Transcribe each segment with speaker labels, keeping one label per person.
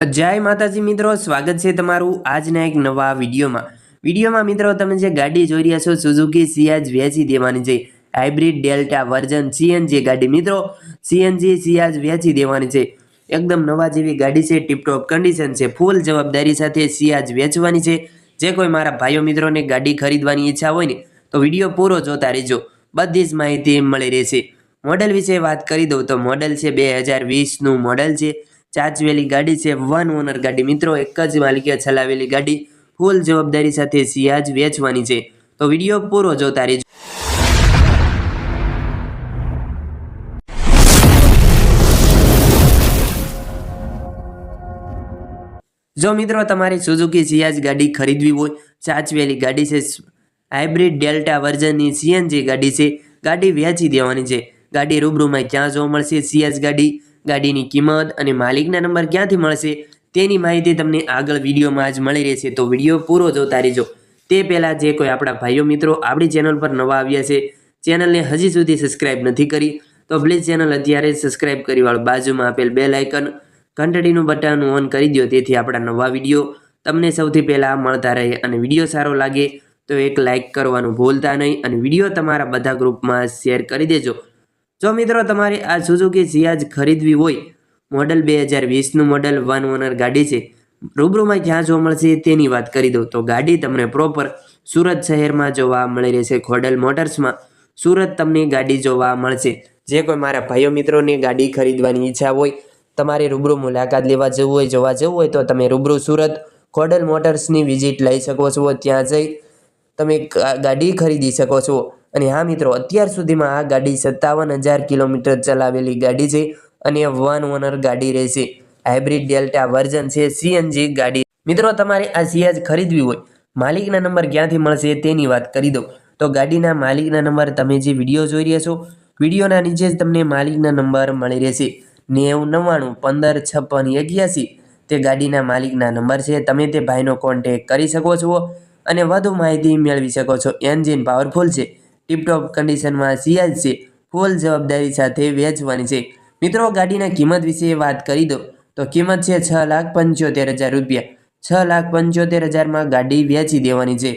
Speaker 1: જય માતાજી મિત્રો, સ્વાગત છે તમારું આજના એક નવા વિડીયોમાં. વિડીયોમાં મિત્રો, તમે જે ગાડી જોઈ રહ્યા છો સુઝુકી સિયાજ વેચી દેવાની છે હાઇબ્રિડ ડેલ્ટા વર્ઝન સીએનજી ગાડી, મિત્રો સીએનજી સિયાજ વેચી દેવાની છે. એકદમ નવા જેવી ગાડી છે ટીપટોપ કન્ડિશન છે ફૂલ જવાબદારી સાથે સિયાજ વેચવાની છે. જે કોઈ મારા ભાઈઓ મિત્રોને ગાડી ખરીદવાની ઈચ્છા હોય ને, તો વીડિયો પૂરો જોતા રહેજો. બધી જ માહિતી મળી રહેશે. મોડલ વિશે વાત કરી દઉં તો મોડલ છે, બે હજાર વીસનું મોડલ છે. ચાચવેલી ગાડી છે. વન ઓનર ગાડી. મિત્રો, એક જ માલિકે ચલાવેલી ગાડી. ફૂલ જવાબદારી સાથે સિયાજ વેચવાની છે. તો વીડિયો પૂરો જોતા રહેજો. જો મિત્રો, તમારી સુઝુકી સિયાજ ગાડી ખરીદવી હોય સાચવેલી ગાડી છે. હાઇબ્રિડ ડેલ્ટા વર્ઝનની સીએનજી ગાડી છે. ગાડી વેચી દેવાની છે. ગાડી રૂબરૂમાં ક્યાં જોવા મળશે? સિયાજ ગાડી ગાડીની કિંમત અને માલિકના નંબર ક્યાંથી મળશે તેની માહિતી તમને આગળ વિડીયોમાં જ મળી રહેશે. તો વીડિયો પૂરો જોતા રહેજો. તે પહેલાં જે કોઈ આપણા ભાઈઓ મિત્રો આપણી ચેનલ પર નવા આવ્યા છે, ચેનલને હજી સુધી સબસ્ક્રાઇબ નથી કરી, તો પ્લીઝ ચેનલ અત્યારે જ સબસ્ક્રાઇબ કરી વાળો બાજુમાં આપેલ બે લાઇકન ઘંટડીનું બટન ઓન કરી દો તેથી આપણા નવા વીડિયો તમને સૌથી પહેલાં મળતા રહે અને વીડિયો સારો લાગે તો એક લાઇક કરવાનું ભૂલતા નહીં અને વીડિયો તમારા બધા ગ્રુપમાં શેર કરી દેજો. જો મિત્રો તમારે આ સુઝુકી સિયાજ ખરીદવી હોય મોડલ બે હજાર વીસનું મોડલ વન ઓનર ગાડી છે, રૂબરૂમાં ક્યાં જોવા મળશે તેની વાત કરી દઉં. તો ગાડી તમને પ્રોપર સુરત શહેરમાં જોવા મળી રહેશે, ખોડલ મોટર્સમાં સુરત તમને ગાડી જોવા મળશે. જે કોઈ મારા ભાઈઓ મિત્રોને ગાડી ખરીદવાની ઈચ્છા હોય, તમારે રૂબરૂ મુલાકાત લેવા જવું હોય, જોવા જવું હોય, તો તમે રૂબરૂ સુરત ખોડલ મોટર્સની વિઝિટ લઈ શકો છો. ત્યાં જઈ તમે ગાડી ખરીદી શકો છો. અને હા મિત્રો, અત્યાર સુધીમાં આ ગાડી સત્તાવન હજાર કિલોમીટર ચલાવેલી ગાડી છે અને વન ઓનર ગાડી રહેશે. હાઇબ્રિડ ડેલ્ટા વર્ઝન છે સીએનજી ગાડી. મિત્રો, તમારે આ સિયાજ ખરીદવી હોય, માલિકના નંબર ક્યાંથી મળશે તેની વાત કરી દઉં. તો ગાડીના માલિકના નંબર તમે જે વીડિયો જોઈ રહ્યા છો, વિડીયોના નીચે જ તમને માલિકના નંબર મળી રહેશે. નેવું, નવ્વાણું, પંદર, છપ્પન, એક્યાસી તે ગાડીના માલિકના નંબર છે. તમે તે ભાઈનો કોન્ટેક કરી શકો છો અને વધુ માહિતી મેળવી શકો છો. એન્જિન પાવરફુલ છે. ટીપટોપ કન્ડિશનમાં સિયાજ છે. ફૂલ જવાબદારી સાથે વેચવાની છે. મિત્રો, ગાડીના કિંમત વિશે વાત કરી દો. તો કિંમત છે છ લાખ પંચોતેર હજાર રૂપિયા. છ લાખ પંચોતેર હજારમાં ગાડી વેચી દેવાની છે.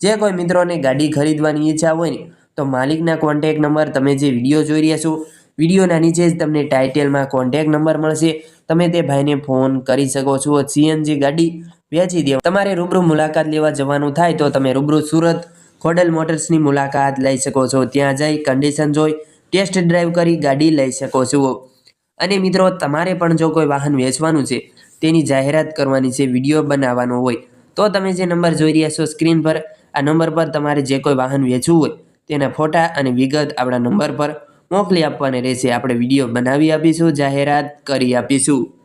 Speaker 1: જે કોઈ મિત્રોને ગાડી ખરીદવાની ઈચ્છા હોય ને તો માલિકના કોન્ટેક નંબર તમે જે વીડિયો જોઈ રહ્યા છો, વિડીયોના નીચે જ તમને ટાઇટેલમાં કોન્ટેક નંબર મળશે. તમે તે ભાઈને ફોન કરી શકો છો સીએનજી ગાડી વેચી દેવા. તમારે રૂબરૂ મુલાકાત લેવા જવાનું થાય તો તમે રૂબરૂ સુરત ખોડલ મોટર્સની મુલાકાત લઈ શકો છો. ત્યાં જઈ કન્ડિશન જોઈ ટેસ્ટ ડ્રાઈવ કરી ગાડી લઈ શકો છો. અને મિત્રો, તમારે પણ જો કોઈ વાહન વેચવાનું છે, તેની જાહેરાત કરવાની છે, વીડિયો બનાવવાનો હોય, તો તમે જે નંબર જોઈ રહ્યા છો સ્ક્રીન પર, આ નંબર પર તમારે જે કોઈ વાહન વેચવું હોય, તેના ફોટા અને વિગત આપણા નંબર પર મોકલી આપવાની રહેશે. આપણે વીડિયો બનાવી આપીશું, જાહેરાત કરી આપીશું.